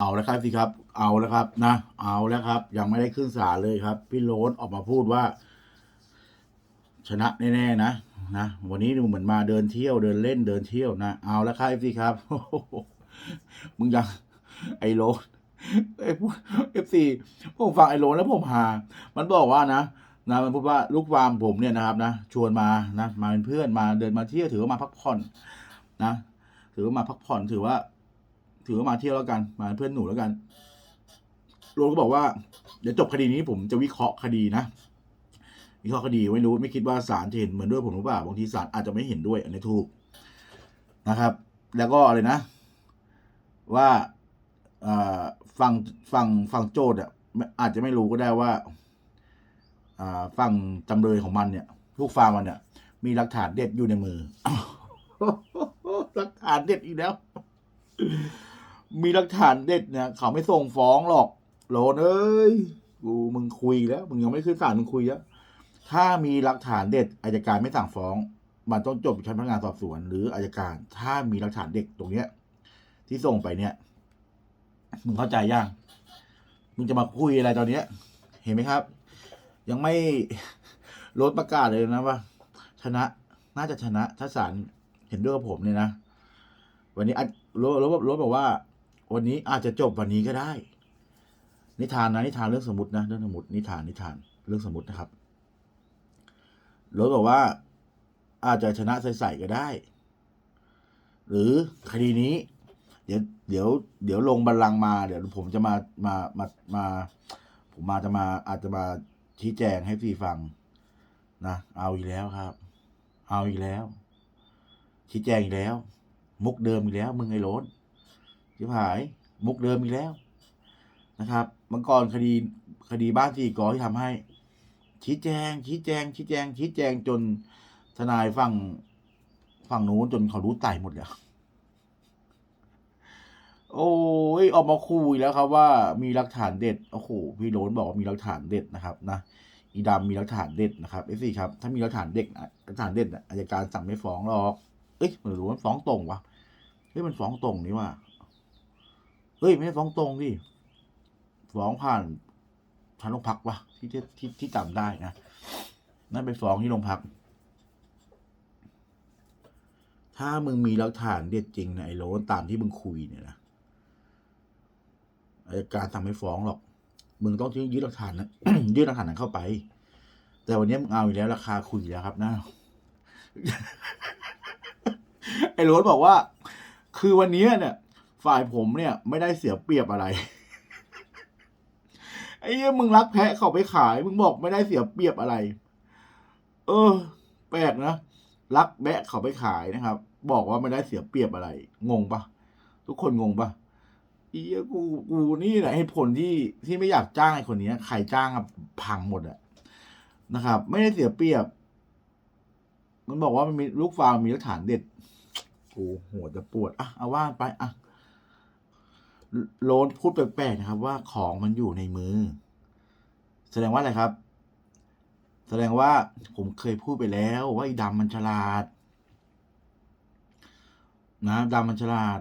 เอาแล้วครับสิครับ เอาแล้วครับนะ เอาแล้วครับ ยังไม่ได้ขึ้นศาลเลยครับ พี่โรนออกมาพูดว่า ชนะแน่ๆนะนะวันนี้ดูเหมือนมาเดินเที่ยวเดินเล่นเดินเที่ยวนะเอาแล้วครับสิครับมึงยังไอโรนไอพวกเอฟซีผมฟังไอโรนแล้วผมหา มันบอกว่านะนะมันพูดว่าลูกฟาร์มผมเนี่ยนะครับนะชวนมานะมาเป็นเพื่อนมาเดินมาเที่ยวถือว่ามาพักผ่อนนะถือว่ามาพักผ่อนถือว่า ถือว่ามาเที่ยวแล้วกันมาเพื่อนหนูแล้วกันโรนก็บอกว่าเดี๋ยวจบคดีนี้ผมจะวิเคราะห์คดีนะวิเคราะห์คดีไม่รู้ไม่คิดว่าศาลจะเห็นเหมือนด้วยผมหรือเปล่าบางทีศาลอาจจะไม่เห็นด้วยอันนี้ถูกนะครับ แล้วก็อะไรนะ ว่าเอ่อฝั่งฝั่งฝั่งโจทย์อะอาจจะไม่รู้ก็ได้ว่าอ่าฝั่งจำเลยของมันเนี่ยลูกฟาร์มมันเนี่ยมีหลักฐานเด็ดอยู่ในมือหลักฐานเด็ดอีกแล้ว มีหลักฐานเด็ดเนี่ยเขาไม่ส่งฟ้องหรอกโหลนเอ้ยกูมึงคุยแล้วมึงยังไม่ขึ้นศาลมึงคุยแล้วถ้ามีหลักฐานเด็ดอายการไม่สั่งฟ้อง มันต้องจบชั้นพนักงานสอบสวน หรืออายการ ถ้ามีหลักฐานเด็กตรงเนี้ย ที่ส่งไปเนี่ยมึงเข้าใจยังมึงจะมาคุยอะไรตอนเนี้ย เห็นไหมครับ ยังไม่ลดประกาศเลยนะว่า ชนะน่าจะชนะถ้าศาลเห็นด้วยกับผมเนี่ยนะวันนี้อาจรถรถรถบอกว่า วันนี้อาจจะจบวันนี้ก็ได้ นิทานนะนิทานเรื่องสมมตินะเรื่องสมมตินิทานนิทานเรื่องสมมตินะครับรถบอกว่าอาจจะชนะใส่ๆก็ได้ หรือคดีนี้ เดี๋ยวเดี๋ยวเดี๋ยวลงบัลลังก์มา เดี๋ยวผมจะมามามามา ผมมาจะมาอาจจะมาชี้แจงให้พี่ฟังนะเอาอีกแล้วครับ เอาอีกแล้ว ชี้แจงอีกแล้ว มุกเดิมอีกแล้ว มึงไอ้โรน ชิบหายมุกเดิมอีกแล้วนะครับเมื่อก่อนคดีคดีบ้านที่กอที่ทำให้ ชี้แจง ชี้แจง ชี้แจง ชี้แจงจนทนายฝั่งฝั่งนู้นจนเขารู้ไต่หมดแล้วโอ้ยออกมาคุยแล้วครับว่ามีหลักฐานเด็ดโอ้โหพี่โรนบอกว่ามีหลักฐานเด็ดนะครับนะอีดำมีหลักฐานเด็ดนะครับเอฟซีครับถ้ามีหลักฐานเด็กหลักฐานเด็ดอะอายการสั่งไม่ฟ้องหรอกเอ้ยไม่รู้มันฟ้องตรงวะเฮ้ยมันฟ้องตรงนี่ว่า เฮ้ย ไม่ใช่ฟ้องตรงดิฟ้องผ่านทางโรงพักวะที่ที่ที่ที่จำได้นะนั่นไปฟ้องที่โรงพัก ถ้ามึงมีหลักฐานเด็ดจริงนะไอ้โรนตามที่มึงคุยเนี่ยนะอายการสั่งไม่ฟ้องหรอก มึงต้องยื่นหลักฐานนะยื่นหลักฐานนั้นเข้าไป แต่วันนี้มึงเอาอีกแล้วราคาคุยแล้วครับนะไอ้โรนบอกว่า คือวันนี้เนี่ย ฝ่ายผมเนี่ย ไม่ได้เสียเปรียบอะไรไอ้เหี้ยมึงรักแพะเขาไปขาย มึงบอกไม่ได้เสียเปรียบอะไร เออ แปลกนะรักแบะเขาไปขายนะครับ บอกว่าไม่ได้เสียเปรียบอะไร งงปะทุกคนงงปะอีกูกูนี่แหละเหตุผลที่ที่ไม่อยากจ้างไอ้คนนี้ใครจ้างอะพังหมดอะนะครับ ไม่ได้เสียเปรียบ มันบอกว่ามันมีลูกฟาร์มมีหลักฐานเด็ดกูหัวจะปวดอะเอาว่าไปอะ โลนพูดแปลกๆนะครับว่าของมันอยู่ในมือ แสดงว่าอะไรครับ แสดงว่าผมเคยพูดไปแล้วว่าไอ้ดำมันฉลาด นะดำมันฉลาด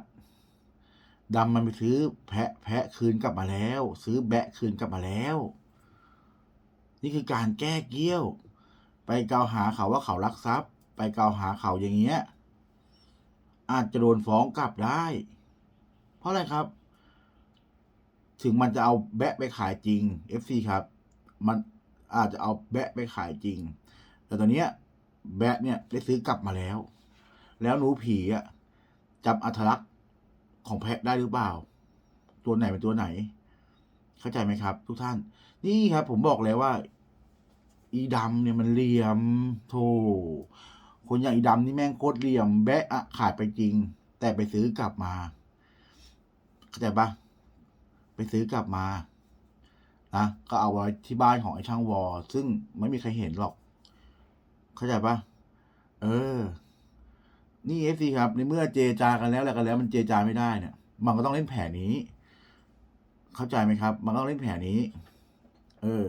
ดำมันไปซื้อแพะแพะคืนกลับมาแล้ว ซื้อแบะคืนกลับมาแล้ว นี่คือการแก้เกี้ยว ไปกล่าวหาเขาว่าเขารักทรัพย์ ไปกล่าวหาเขาอย่างเงี้ยอาจจะโดนฟ้องกลับได้ เพราะอะไรครับ ถึงมันจะเอาแบะไปขายจริง FC ครับ มันอาจจะเอาแบะไปขายจริง แต่ตอนเนี้ยแบะเนี่ยได้ซื้อกลับมาแล้ว แล้วหนูผีอะจำอัตลักษณ์ของแพะได้หรือเปล่า ตัวไหนเป็นตัวไหน เข้าใจไหมครับ ทุกท่าน นี่ครับ ผมบอกแล้วว่า อีดำเนี่ยมันเหลี่ยมโธ่คนอย่างอีดำนี่แม่งโคตรเหลี่ยม แบะอะขายไปจริง แต่ไปซื้อกลับมา เข้าใจปะ ไปซื้อกลับมานะก็เอาไว้ที่บ้านของไอ้ช่างวอซึ่งไม่มีใครเห็นหรอก เข้าใจปะเออ นี่เอฟซีครับในเมื่อเจจากันแล้วอะไรกันแล้ว มันเจจาไม่ได้เนี่ย มันก็ต้องเล่นแผนนี้ เข้าใจไหมครับ มันก็ต้องเล่นแผนนี้ เออ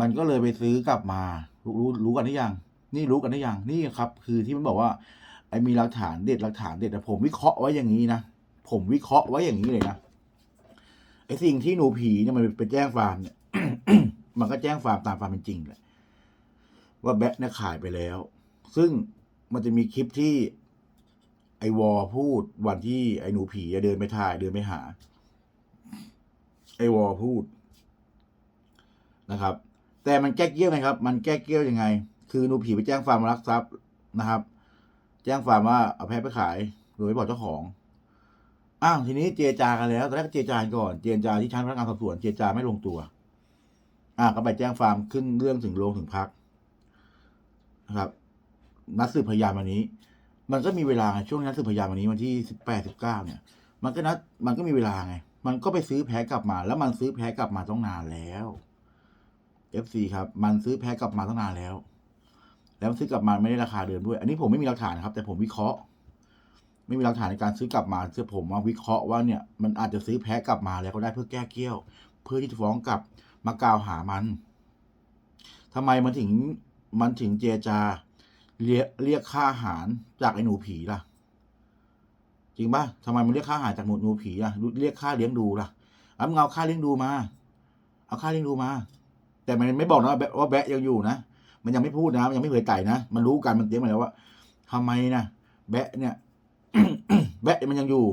มันก็เลยไปซื้อกลับมา รู้รู้รู้กันหรือยัง นี่รู้กันหรือยัง นี่ครับ คือที่มันบอกว่าไอ้มีหลักฐานเด็ดหลักฐานเด็ดแต่ผมวิเคราะห์ไว้อย่างนี้นะ ผมวิเคราะห์ไว้อย่างนี้เลยนะ ไอ้สิ่งที่หนูผีเนี่ยมันไปแจ้งฟาร์มเนี่ย มันก็แจ้งฟาร์มตามความเป็นจริงแหละว่าแบะเนี่ยขายไปแล้ว ซึ่งมันจะมีคลิปที่ไอวอพูดวันที่ไอหนูผีอะเดินไปถ่ายเดินไปหา ไอวอพูดนะครับ แต่มันแก้เกี้ยวไงครับ มันแก้เกี้ยวยังไง คือหนูผีไปแจ้งฟาร์มรักทรัพย์นะครับ แจ้งฟาร์มว่าเอาแพะไปขายโดยไม่บอกเจ้าของ อ้าวทีนี้เจรจากันแล้วตอนแรกเจรจากันก่อนเจรจาที่ชั้นพนักงานสอบสวนเจรจาไม่ลงตัว อ่าก็ไปแจ้งฟาร์มขึ้นเรื่องถึงโรงถึงพักนะครับ นัดสืบพยานวันนี้ มันก็มีเวลาไงช่วงนัดสืบพยานวันนี้วันที่สิบแปดสิบเก้าเนี่ย มันก็นัดมันก็มีเวลาไง มันก็ไปซื้อแพ้กลับมา แล้วมันซื้อแพ้กลับมาต้องนานแล้ว FC ครับ มันซื้อแพ้กลับมาตั้งนานแล้ว แล้วมันซื้อกลับมาไม่ได้ราคาเดิมด้วย อันนี้ผมไม่มีหลักฐานครับ แต่ผมวิเคราะห์ ไม่มีหลักฐานในการซื้อกลับมาเชื่อผมมาวิเคราะห์ว่าเนี่ยมันอาจจะซื้อแพ้กลับมาแล้วก็ได้เพื่อแก้เกี้ยว เพื่อที่จะฟ้องกลับมากล่าวหามันทำไมมันถึงมันถึงเจจาเรียกเรียกค่าอาหารจากไอ้หนูผีล่ะ จริงปะทำไมมันเรียกค่าอาหารจากหนูหนูผีล่ะเรียกค่าเลี้ยงดูล่ะเอามึงเอาค่าเลี้ยงดูมา เอาค่าเลี้ยงดูมา แต่มันไม่บอกนะว่าแบะว่าแบะยังอยู่นะมันยังไม่พูดนะมันยังไม่เผยไต่นะมันรู้กันมันเตรียมมาแล้วว่าทำไมนะแบะเนี่ย แบะมันยังอยู่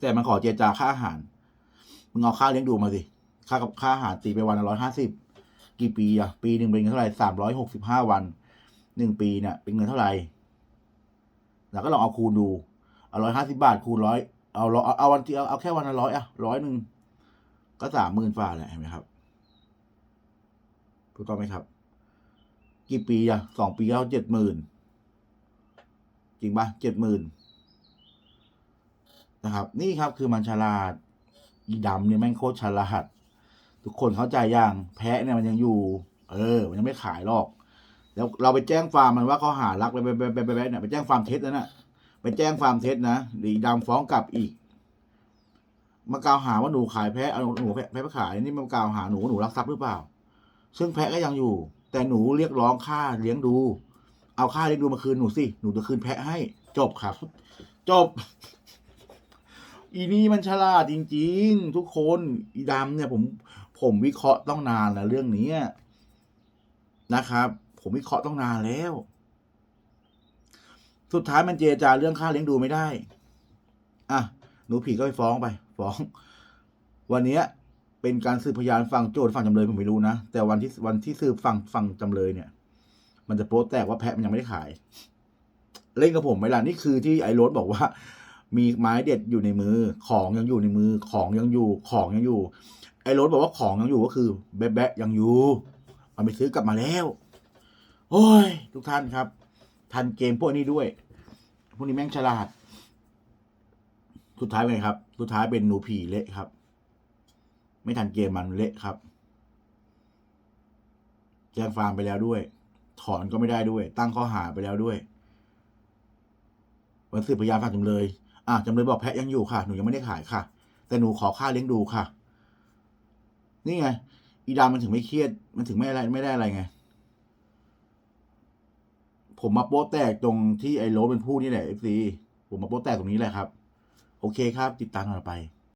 แต่มันขอเจรจาค่าอาหาร มึงเอาค่าเลี้ยงดูมาสิ ค่ากับค่าอาหารตีไปวันละร้อยห้าสิบ กี่ปีอะปีหนึ่งเป็นเงินเท่าไหร่สามร้อยหกสิบห้าวัน หนึ่งปีเนี่ยเป็นเงินเท่าไหร่แล้วก็ลองเอาคูณดู เอาร้อยห้าสิบาทคูณร้อย เอาเอาเอาเอาวันที่เอาเอาแค่วันละร้อยอะร้อยหนึ่ง ก็สามหมื่นฝ่าแหละเห็นไหมครับถูกต้องไหมครับ กี่ปีอะสองปีแล้วเจ็ดหมื่น จริงปะเจ็ดหมื่นนะครับ นี่ครับคือมันฉลาดอีดำเนี่ยแม่งโคตรฉลาดทุกคนเข้าใจอย่างแพะเนี่ยมันยังอยู่ เออ มันยังไม่ขายหรอก แล้วเราไปแจ้งฟาร์มมันว่าเขาหารักไปไปไปไปไปเนี่ยไปแจ้งฟาร์มเท็จนะน่ะไปแจ้งฟาร์มเท็จนะดีดำฟ้องกลับอีก มากล่าวหาว่าหนูขายแพะเอาหนูแพะแพะขายนี่มากล่าวหาหนูหนูรักทรัพย์หรือเปล่า ซึ่งแพะก็ยังอยู่ แต่หนูเรียกร้องค่าเลี้ยงดู เอาค่าเลี้ยงดูมาคืนหนูสิ หนูจะคืนแพะให้ จบครับ จบ อีนี่มันฉลาดจริง ๆ ทุกคน อีดำเนี่ย ผม ผมวิเคราะห์ต้องนานแล้วเรื่องนี้นะครับ ผมวิเคราะห์ต้องนานแล้ว สุดท้ายมันเจรจาเรื่องค่าเลี้ยงดูไม่ได้ อะ หนูผีก็ไปฟ้องไป ฟ้อง วันเนี้ยเป็นการสืบพยานฝั่งโจทย์ฝั่งจำเลยผมไม่รู้นะ แต่วันที่วันที่สืบฝั่งฝั่งจำเลยเนี่ย มันจะโป๊แตกว่าแพะมันยังไม่ได้ขาย เล่นกับผมไหมล่ะนี่คือที่ไอ้รถบอกว่า มีไม้เด็ดอยู่ในมือ ของยังอยู่ในมือ ของยังอยู่ ของยังอยู่ ไอ้รถบอกว่าของยังอยู่ก็คือ แบะแบะยังอยู่มันไปซื้อกลับมาแล้ว โอ้ย ทุกท่านครับ ทันเกมพวกนี้ด้วย พวกนี้แม่งฉลาด สุดท้ายเป็นไงครับ สุดท้ายเป็นหนูผีเละครับ ไม่ทันเกมมันเละครับ แจ้งฟาร์มไปแล้วด้วย ถอนก็ไม่ได้ด้วย ตั้งข้อหาไปแล้วด้วย วันสืบพยานฝั่งจำเลย อะจำเลยบอกแพะยังอยู่ค่ะ หนูยังไม่ได้ขายค่ะ แต่หนูขอค่าเลี้ยงดูค่ะ นี่ไง อีดามันถึงไม่เครียด มันถึงไม่อะไรไม่ได้อะไรไง ผมมาโป๊ะแตกตรงที่ไอ้โรสเป็นผู้นี่แหละเอฟซีผมมาโป๊ะแตกตรงนี้แหละครับ โอเคครับ ติดตามต่อไป